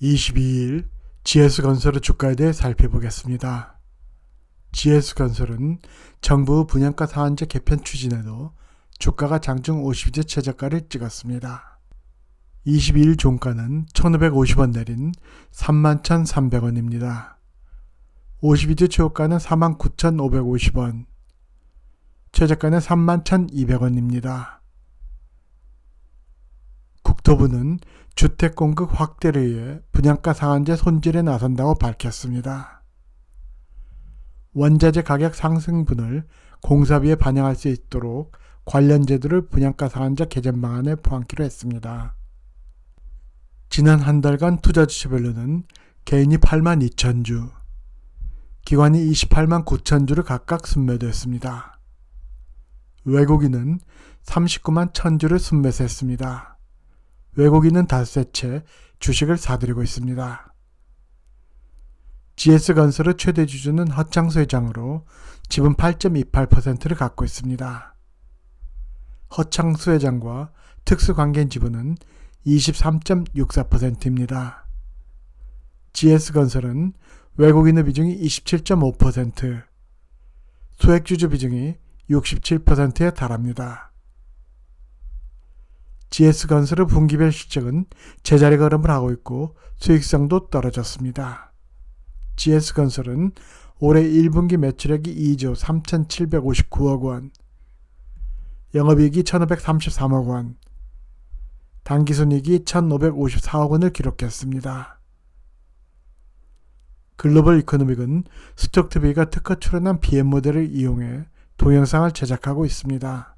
22일 GS건설의 주가에 대해 살펴보겠습니다. GS건설은 정부 분양가 상한제 개편 추진에도 주가가 장중 50제 최저가를 찍었습니다. 22일 종가는 1,550원 내린 31,300원입니다. 52주 최고가는 49,550원, 최저가는 31,200원입니다. 국토부는 주택 공급 확대를 위해 분양가 상한제 손질에 나선다고 밝혔습니다. 원자재 가격 상승분을 공사비에 반영할 수 있도록 관련 제도를 분양가 상한제 개선 방안에 포함키로 했습니다. 지난 한 달간 투자 주체별로는 개인이 8만 2천 주, 기관이 28만 9천 주를 각각 순매도했습니다. 외국인은 39만 1천 주를 순매수했습니다. 외국인은 닷새 채 주식을 사들이고 있습니다. GS건설의 최대 주주는 허창수 회장으로 지분 8.28%를 갖고 있습니다. 허창수 회장과 특수관계인 지분은 23.64%입니다. GS건설은 외국인의 비중이 27.5%, 소액주주 비중이 67%에 달합니다. GS건설의 분기별 실적은 제자리 걸음을 하고 있고 수익성도 떨어졌습니다. GS건설은 올해 1분기 매출액이 2조 3,759억 원, 영업이익이 1,533억 원, 당기순이익이 1,554억 원을 기록했습니다. 글로벌 이코노믹은 스톡트비가 특허 출연한 BM 모델을 이용해 동영상을 제작하고 있습니다.